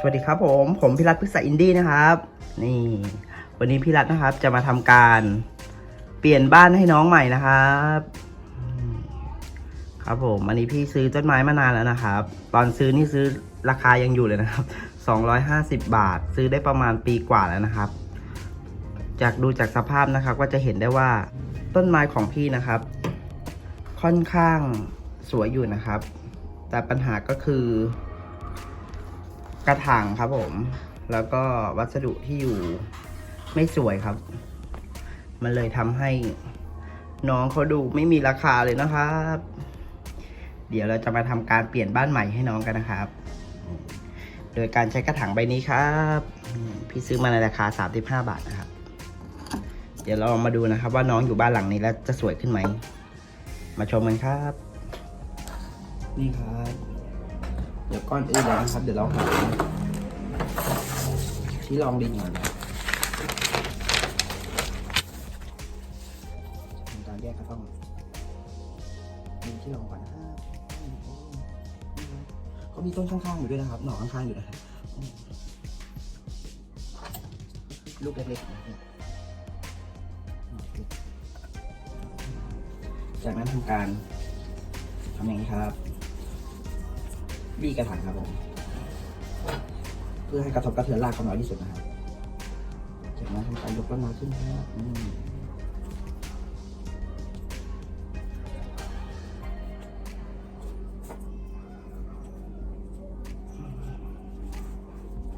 สวัสดีครับผมผมพิรัตพฤกษาอินดี้นะครับ นี่ วันนี้พิรัตนะครับ จะมาทำการเปลี่ยนบ้านให้น้องใหม่นะครับ ครับผมอันนี้พี่ซื้อต้นไม้มานานแล้วนะครับ ตอนซื้อนี่ซื้อราคายังอยู่เลยนะครับ 250 บาท ซื้อได้ประมาณปีกว่าแล้วนะครับ จากดูจากสภาพนะครับ ก็จะเห็นได้ว่าต้นไม้ของพี่นะครับ ค่อนข้างสวยอยู่นะครับ แต่ปัญหาก็คือ กระถางครับผม แล้วก็วัสดุที่อยู่ไม่สวยครับ มันเลยทำให้น้องเขาดูไม่มีราคาเลยนะครับ เดี๋ยวเราจะมาทำการเปลี่ยนบ้านใหม่ให้น้องกันนะครับ โดยการใช้กระถางใบนี้ครับ พี่ซื้อมาในราคา 35 บาทนะครับ เดี๋ยวเรามาดูนะครับ ว่าน้องอยู่บ้านหลังนี้แล้วจะสวยขึ้นไหม มาชมกันครับ นี่ครับ เดี๋ยวก้อนอื่นนะครับ เดี๋ยวเราหาที่รองดินก่อนทำการแยกกระต้องดินที่รองก่อนนะครับเขามีต้นข้างๆอยู่ด้วยนะครับ หน่อข้างๆอยู่นะครับลูกเล็กๆนะจากนั้นทำการทำอย่างนี้ครับ บี้กระถางครับผม เพื่อให้กระทบกระเทือนรากเขาน้อยที่สุดนะครับจากนั้นทำการยกต้นไม้ขึ้นนะครับ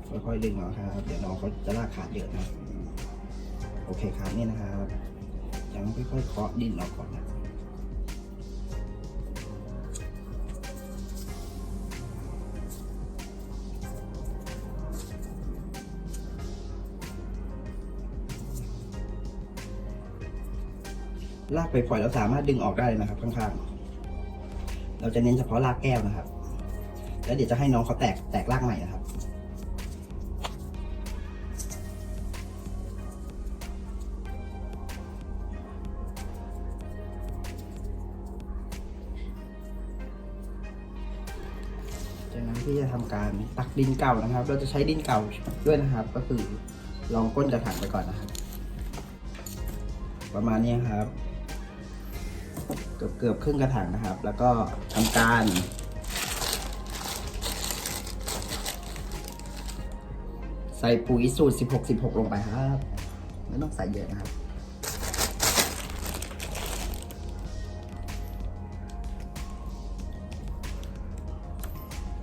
ค่อยๆดึงเอาครับ เดี๋ยวน้องเขาจะรากขาดเยอะนะ โอเคครับนี่นะครับจากนั้นค่อยๆเคาะดินออกก่อนนะ ลากไปปล่อยเราสามารถดึงออกได้เลยนะครับข้างๆ เราจะเน้นเฉพาะรากแก้วนะครับ แล้วเดี๋ยวจะให้น้องเขาแตกแตกรากใหม่นะครับจากนั้นที่จะทำการตักดินเก่านะครับ เราจะใช้ดินเก่าด้วยนะครับ ก็คือลองก้นกระถางไปก่อนนะครับ ประมาณนี้ครับ เกือบเกือบครึ่งกระถางนะครับ แล้วก็ทำการใส่ปุ๋ยสูตร 16 16 ลงไปครับ ไม่ต้องใส่เยอะนะครับ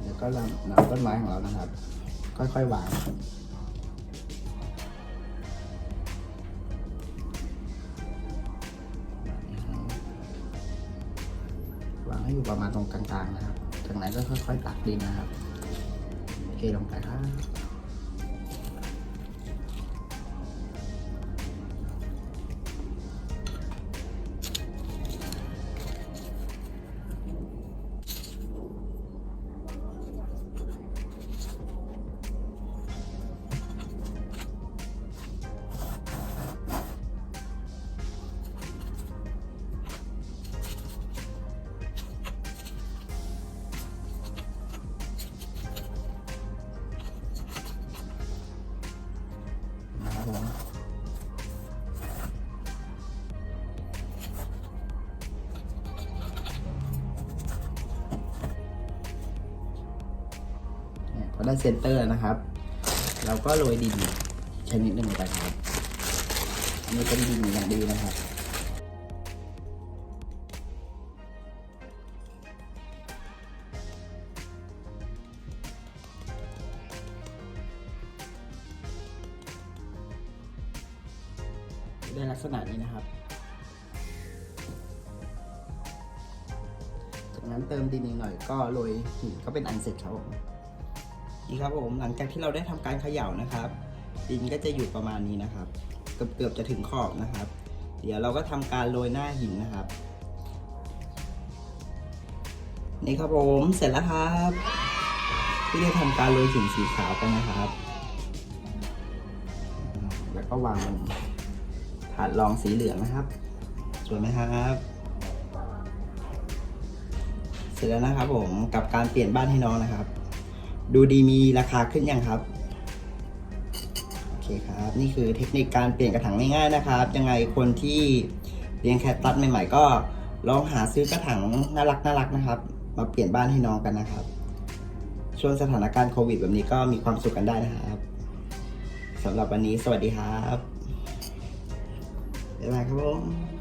แล้วก็นำนำต้นไม้ของเรานะครับ ค่อยๆวาง ให้อยู่ประมาณตรงกลางๆนะครับ จากนั้นก็ค่อยๆตักดินนะครับ เทลงไปครับ ผมพอได้เซนเตอร์นะครับ เราก็โรยดินชนิดหนึ่งไปครับอันนี่เป็นดินอย่างดีนะครับ ได้ลักษณะนี้นะครับ จากนั้นเติมดินอีกหน่อยก็โรยหินก็เป็นอันเสร็จครับผมนี่ครับผมหลังจากที่เราได้ทำการเขย่านะครับ ดินก็จะอยู่ประมาณนี้นะครับ เกือบเกือบจะถึงขอบนะครับ เดี๋ยวเราก็ทำการโรยหน้าหินนะครับ นี่ครับผมเสร็จแล้วครับ ที่ได้ทำการโรยหินสีขาวไปนะครับ แล้วก็วางบน ถาดรองสีเหลืองนะครับ สวยไหมครับเสร็จแล้วนะครับผมกับการเปลี่ยนบ้านให้น้องนะครับ ดูดีมีราคาขึ้นยังครับโอเคครับ นี่คือเทคนิคการเปลี่ยนกระถางง่ายๆนะครับ ยังไงคนที่เลี้ยงแคทตัสใหม่ๆ ก็ลองหาซื้อกระถางน่ารักน่ารักๆนะครับ มาเปลี่ยนบ้านให้น้องกันนะครับ ช่วงสถานการณ์โควิดแบบนี้ก็มีความสุขกันได้นะครับสำหรับวันนี้สวัสดีครับ and I can.